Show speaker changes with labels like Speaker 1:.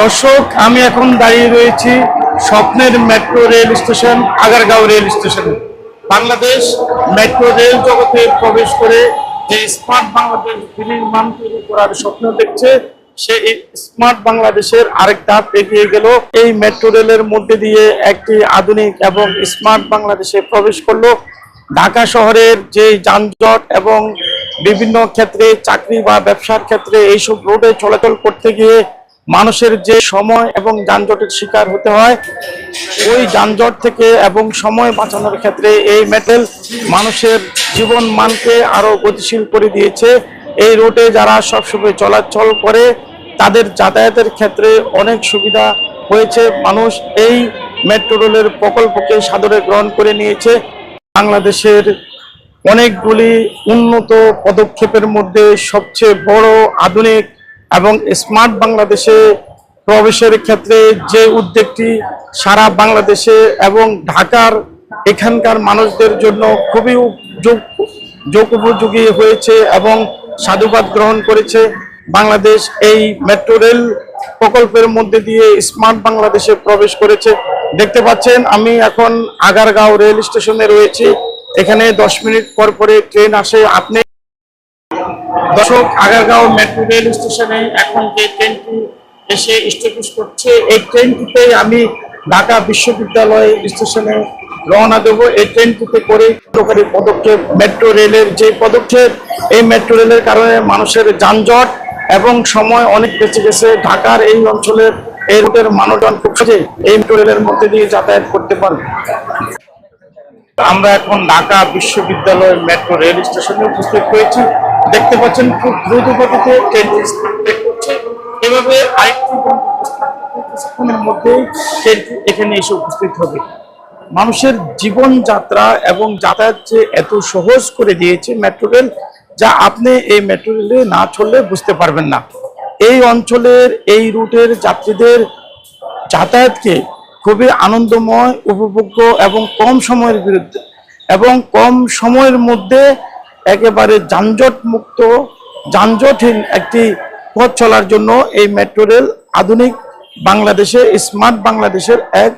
Speaker 1: দর্শক, আমি এখন দাঁড়িয়ে রয়েছি স্বপ্নের metro rail station, Agargaon rail স্টেশনে। বাংলাদেশ মেট্রো রেল জগতে প্রবেশ করে যে স্মার্ট বাংলাদেশ বিনির্মাণ তৈরি করার স্বপ্ন দেখছে, সে স্মার্ট বাংলাদেশের আরেক ধাপ এগিয়ে গেল। এই মেট্রো রেলের মধ্যে দিয়ে একটি আধুনিক এবং স্মার্ট বাংলাদেশে প্রবেশ করল। ঢাকা শহরের যে যানজট এবং বিভিন্ন ক্ষেত্রে চাকরি বা ব্যবসার ক্ষেত্রে এইসব রোডে চলাচল করতে গিয়ে মানুষের যে সময় এবং যানজটের শিকার হতে হয়, ওই যানজট থেকে এবং সময় বাঁচানোর ক্ষেত্রে এই মেটেল মানুষের জীবন মানকে আরও গতিশীল করে দিয়েছে। এই রোডে যারা সবসময় চলাচল করে, তাদের যাতায়াতের ক্ষেত্রে অনেক সুবিধা হয়েছে। মানুষ এই মেট্রো রেলের প্রকল্পকে সাদরে গ্রহণ করে নিয়েছে। বাংলাদেশের অনেকগুলি উন্নত পদক্ষেপের মধ্যে সবচেয়ে বড় আধুনিক এবং স্মার্ট বাংলাদেশে প্রবেশের ক্ষেত্রে যে উদ্যোগটি সারা বাংলাদেশে এবং ঢাকার এখানকার মানুষদের জন্য খুবই যোগ যোগ উপযোগী হয়েছে এবং সাধুবাদ গ্রহণ করেছে। বাংলাদেশ এই মেট্রো রেল প্রকল্পের মধ্যে দিয়ে স্মার্ট বাংলাদেশে প্রবেশ করেছে। দেখতে পাচ্ছেন, আমি এখন আগারগাঁও রেল স্টেশনে রয়েছি। এখানে দশ মিনিট পর পরে ট্রেন আসে। আপনি দর্শক, আগারগাঁও মেট্রো রেল স্টেশনে এখন যে ট্রেনটি এসে স্টপেজ করছে, এই ট্রেনটিতে আমি ঢাকা বিশ্ববিদ্যালয় স্টেশনে রওনা দেবো। এই ট্রেনটিতে করে পদক্ষেপ মেট্রো রেলের যে পদক্ষেপ, এই মেট্রো রেলের কারণে মানুষের যানজট এবং সময় অনেক বেঁচে গেছে। ঢাকার এই অঞ্চলের এই রুটের মানুষজন খুব সহজে এই মেট্রো রেলের মধ্যে দিয়ে যাতায়াত করতে পারবে। আমরা এখন ঢাকা বিশ্ববিদ্যালয় মেট্রো রেল স্টেশনে উপস্থিত হয়েছি। দেখতে পাচ্ছেন খুব দ্রুত গতিতে এখানে এসে উপস্থিত হবে। মানুষের জীবনযাত্রা এবং যাতায়াত যে এত সহজ করে দিয়েছে মেট্রো রেল, যা আপনি এই মেট্রো রেলে না চললে বুঝতে পারবেন না। এই অঞ্চলের এই রুটের যাত্রীদের যাতায়াতকে খুবই আনন্দময়, উপভোগ্য এবং কম সময়ের বিরুদ্ধে এবং কম সময়ের মধ্যে একেবারে যানজট মুক্ত যানজটহীন একটি পথ চলার জন্য এই মেট্রো রেল আধুনিক বাংলাদেশে স্মার্ট বাংলাদেশের এক